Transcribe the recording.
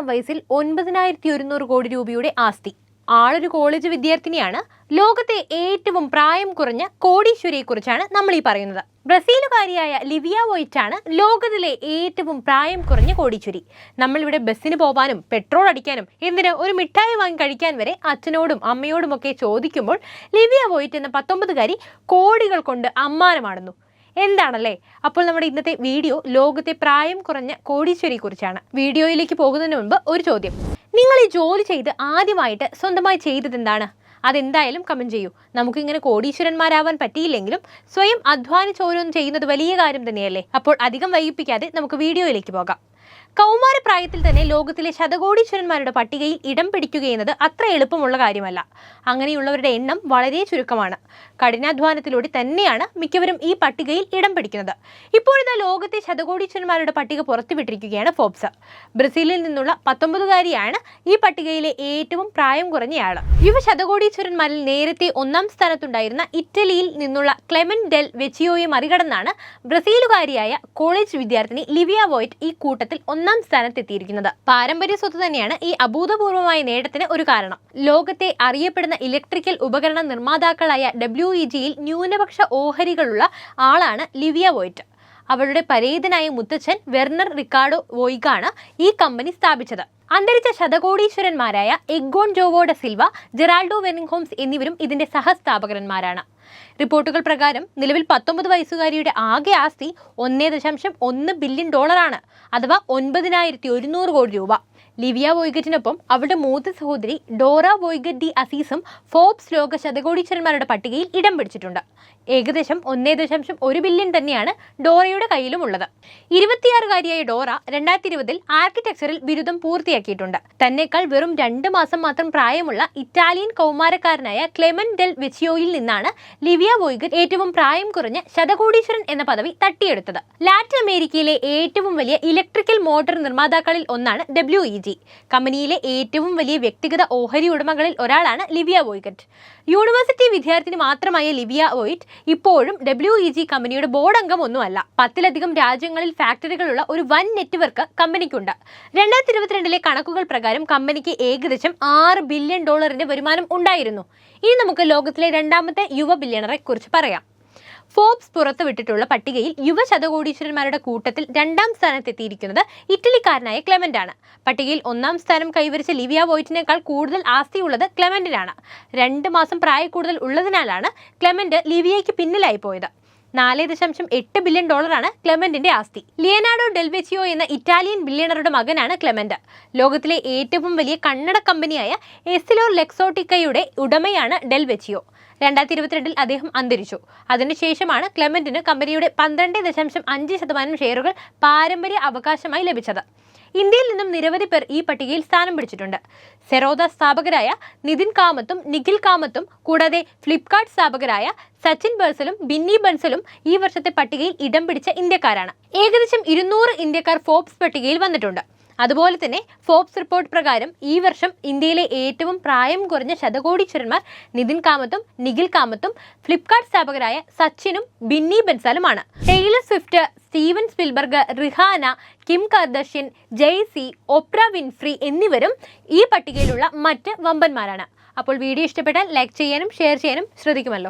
ഇരുപത്തിരണ്ടാം വയസ്സിൽ ഒൻപതിനായിരത്തി ഒരുന്നൂറ് കോടി രൂപയുടെ ആസ്തി. ആളൊരു കോളേജ് വിദ്യാർത്ഥിനിയാണ്. ലോകത്തെ ഏറ്റവും പ്രായം കുറഞ്ഞ കോടീശ്വരിയെക്കുറിച്ചാണ് നമ്മൾ ഈ പറയുന്നത്. ബ്രസീലുകാരിയായ ലിവിയ വോയിറ്റ് ആണ് ലോകത്തിലെ ഏറ്റവും പ്രായം കുറഞ്ഞ കോടീശ്വരി. നമ്മളിവിടെ ബസ്സിന് പോകാനും പെട്രോൾ അടിക്കാനും എന്തിന് ഒരു മിഠായി വാങ്ങി കഴിക്കാൻ വരെ അച്ഛനോടും അമ്മയോടുമൊക്കെ ചോദിക്കുമ്പോൾ ലിവിയ വോയിറ്റ് എന്ന പത്തൊമ്പതുകാരി കോടികൾ കൊണ്ട് അമ്മാനമാടുന്നു. എന്താണല്ലേ? അപ്പോൾ നമ്മുടെ ഇന്നത്തെ വീഡിയോ ലോകത്തെ പ്രായം കുറഞ്ഞ കോടീശ്വരിയെക്കുറിച്ചാണ്. വീഡിയോയിലേക്ക് പോകുന്നതിന് മുമ്പ് ഒരു ചോദ്യം. നിങ്ങൾ ഈ ജോലി ചെയ്ത് ആദ്യമായിട്ട് സ്വന്തമായി ചെയ്തത് എന്താണ്? അതെന്തായാലും കമന്റ് ചെയ്യൂ. നമുക്കിങ്ങനെ കോടീശ്വരന്മാരാവാൻ പറ്റിയില്ലെങ്കിലും സ്വയം അധ്വാനിച്ചോരോന്നും ചെയ്യുന്നത് വലിയ കാര്യം തന്നെയല്ലേ? അപ്പോൾ അധികം വൈകിപ്പിക്കാതെ നമുക്ക് വീഡിയോയിലേക്ക് പോകാം. കൗമാരപ്രായത്തിൽ തന്നെ ലോകത്തിലെ ശതകോടീശ്വരന്മാരുടെ പട്ടികയിൽ ഇടം പിടിക്കുകയെന്നത് അത്ര എളുപ്പമുള്ള കാര്യമല്ല. അങ്ങനെയുള്ളവരുടെ എണ്ണം വളരെ ചുരുക്കമാണ്. കഠിനാധ്വാനത്തിലൂടെ തന്നെയാണ് മിക്കവരും ഈ പട്ടികയിൽ ഇടം പിടിക്കുന്നത്. ഇപ്പോഴിതാ ലോകത്തെ ശതകോടീശ്വരന്മാരുടെ പട്ടിക പുറത്തുവിട്ടിരിക്കുകയാണ് ഫോബ്സ്. ബ്രസീലിൽ നിന്നുള്ള പത്തൊമ്പതുകാരിയാണ് ഈ പട്ടികയിലെ ഏറ്റവും പ്രായം കുറഞ്ഞയാൾ യുവ ശതകോടീശ്വരന്മാരിൽ നേരത്തെ ഒന്നാം സ്ഥാനത്തുണ്ടായിരുന്ന ഇറ്റലിയിൽ നിന്നുള്ള ക്ലെമൻ ഡെൽ വെച്ചിയോയെ മറികടന്നാണ് ബ്രസീലുകാരിയായ കോളേജ് വിദ്യാർത്ഥിനി ലിവിയ വോയിറ്റ് ഈ കൂട്ടത്തിൽ ഒന്നാം സ്ഥാനത്തെത്തിയിരിക്കുന്നത്. പാരമ്പര്യ സ്വത്ത് തന്നെയാണ് ഈ അഭൂതപൂർവമായ നേട്ടത്തിന് ഒരു കാരണം. ലോകത്തെ അറിയപ്പെടുന്ന ഇലക്ട്രിക്കൽ ഉപകരണ നിർമ്മാതാക്കളായ ഡബ്ല്യു ഇ ജിയിൽ ന്യൂനപക്ഷ ഓഹരികളുള്ള ആളാണ് ലിവിയ വോയ്റ്റ്. അവരുടെ പരേതനായ മുത്തച്ഛൻ വെർണർ റിക്കാർഡോ വോയിഗാണ് ഈ കമ്പനി സ്ഥാപിച്ചത്. അന്തരിച്ച ശതകോടീശ്വരന്മാരായ എഗ്ഗോൺ ജോവോഡ സിൽവ ജെറാൾഡോ വെനിംഗ്ഹോംസ് എന്നിവരും ഇതിന്റെ സഹസ്ഥാപകന്മാരാണ്. റിപ്പോർട്ടുകൾ പ്രകാരം നിലവിൽ പത്തൊമ്പത് വയസ്സുകാരിയുടെ ആകെ ആസ്തി ഒന്നേ ദശാംശം ഒന്ന് ബില്യൺ ഡോളറാണ് അഥവാ ഒൻപതിനായിരത്തി ഒരുന്നൂറ് കോടി രൂപ. ലിവിയ വോയ്ഗറ്റിനൊപ്പം അവളുടെ മൂത്ത സഹോദരി ഡോറ വോയ്ഗറ്റ് ഡി അസീസും ഫോബ്സ് ലോക ശതകോടീശ്വരന്മാരുടെ പട്ടികയിൽ ഇടം പിടിച്ചിട്ടുണ്ട്. ഏകദേശം ഒന്നേ ദശാംശം ഒരു ബില്യൺ തന്നെയാണ് ഡോറയുടെ കയ്യിലും ഉള്ളത് ഇരുപത്തിയാറുകാരിയായ ഡോറ രണ്ടായിരത്തി ഇരുപതിൽ ആർക്കിടെക്ചറിൽ ബിരുദം പൂർത്തിയാക്കിയിട്ടുണ്ട്. തന്നെക്കാൾ വെറും രണ്ട് മാസം മാത്രം പ്രായമുള്ള ഇറ്റാലിയൻ കൗമാരക്കാരനായ ക്ലെമൻ ഡെൽ വെച്ചിയോയിൽ നിന്നാണ് ലിവിയ വോയ്ഗറ്റ് ഏറ്റവും പ്രായം കുറഞ്ഞ ശതകോടീശ്വരൻ എന്ന പദവി തട്ടിയെടുത്തത്. ലാറ്റിൻ അമേരിക്കയിലെ ഏറ്റവും വലിയ ഇലക്ട്രിക്കൽ മോട്ടോർ നിർമ്മാതാക്കളിൽ ഒന്നാണ് ഡബ്ല്യു ഇ ജി. കമ്പനിയിലെ ഏറ്റവും വലിയ വ്യക്തിഗത ഓഹരി ഉടമകളിൽ ഒരാളാണ് ലിവിയ വോയ്ഗറ്റ്. യൂണിവേഴ്സിറ്റി വിദ്യാർത്ഥിനി മാത്രമായ ലിവിയ വോയിറ്റ് ഇപ്പോഴും ഡബ്ല്യു ഇ ജി കമ്പനിയുടെ ബോർഡ് അംഗം ഒന്നുമല്ല പത്തിലധികം രാജ്യങ്ങളിൽ ഫാക്ടറികളുള്ള ഒരു വൻ നെറ്റ്വർക്ക് കമ്പനിക്കുണ്ട്. രണ്ടായിരത്തി ഇരുപത്തിരണ്ടിലെ കണക്കുകൾ പ്രകാരം കമ്പനിക്ക് ഏകദേശം ആറ് ബില്യൺ ഡോളറിന്റെ വരുമാനം ഉണ്ടായിരുന്നു. ഇനി നമുക്ക് ലോകത്തിലെ രണ്ടാമത്തെ യുവ ബില്യണറെ കുറിച്ച് പറയാം. ഫോബ്സ് പുറത്തുവിട്ടിട്ടുള്ള പട്ടികയിൽ യുവ ശതകോടീശ്വരന്മാരുടെ കൂട്ടത്തിൽ രണ്ടാം സ്ഥാനത്തെത്തിയിരിക്കുന്നത് ഇറ്റലിക്കാരനായ ക്ലെമന്റ് ആണ് പട്ടികയിൽ ഒന്നാം സ്ഥാനം കൈവരിച്ച ലിവിയ വോയിറ്റിനേക്കാൾ കൂടുതൽ ആസ്തിയുള്ളത് ക്ലെമന്റിനാണ്. രണ്ട് മാസം പ്രായ കൂടുതൽ ഉള്ളതിനാലാണ് ക്ലെമന്റ് ലിവിയയ്ക്ക് പിന്നിലായി പോയത്. നാല് ദശാംശം എട്ട് ബില്യൺ ഡോളറാണ് ക്ലെമന്റിന്റെ ആസ്തി. ലിയനാർഡോ ഡെൽവെച്ചിയോ എന്ന ഇറ്റാലിയൻ ബില്യണറുടെ മകനാണ് ക്ലെമന്റ്. ലോകത്തിലെ ഏറ്റവും വലിയ കണ്ണട കമ്പനിയായ എസിലോർ ലെക്സോട്ടിക്കയുടെ ഉടമയാണ് ഡെൽവെച്ചിയോ രണ്ടായിരത്തി ഇരുപത്തിരണ്ടിൽ അദ്ദേഹം അന്തരിച്ചു. അതിനുശേഷമാണ് ക്ലെമന്റിന് കമ്പനിയുടെ പന്ത്രണ്ട് ദശാംശം അഞ്ച് ശതമാനം ഷെയറുകൾ പാരമ്പര്യ അവകാശമായി ലഭിച്ചത്. ഇന്ത്യയിൽ നിന്നും നിരവധി പേർ ഈ പട്ടികയിൽ സ്ഥാനം പിടിച്ചിട്ടുണ്ട്. സെറോദ സ്ഥാപകരായ നിതിൻ കാമത്തും നിഖിൽ കാമത്തും കൂടാതെ ഫ്ലിപ്കാർട്ട് സ്ഥാപകരായ സച്ചിൻ ബൻസലും ബിന്നി ബൻസലും ഈ വർഷത്തെ പട്ടികയിൽ ഇടം പിടിച്ച ഇന്ത്യക്കാരാണ്. ഏകദേശം ഇരുന്നൂറ് ഇന്ത്യക്കാർ ഫോബ്സ് പട്ടികയിൽ വന്നിട്ടുണ്ട്. അതുപോലെ തന്നെ ഫോബ്സ് റിപ്പോർട്ട് പ്രകാരം ഈ വർഷം ഇന്ത്യയിലെ ഏറ്റവും പ്രായം കുറഞ്ഞ ശതകോടീശ്വരന്മാർ നിതിൻ കാമത്തും നിഖിൽ കാമത്തും ഫ്ലിപ്കാർട്ട് സ്ഥാപകരായ സച്ചിനും Binny ബൻസാലുമാണ്. Taylor Swift Steven Spielberg Rihanna Kim Kardashian Jay Z Oprah Winfrey എന്നിവരും ഈ പട്ടികയിലുള്ള മറ്റ് വമ്പന്മാരാണ്. അപ്പോൾ വീഡിയോ ഇഷ്ടപ്പെട്ടാൽ ലൈക്ക് ചെയ്യാനും ഷെയർ ചെയ്യാനും ശ്രദ്ധിക്കുമല്ലോ.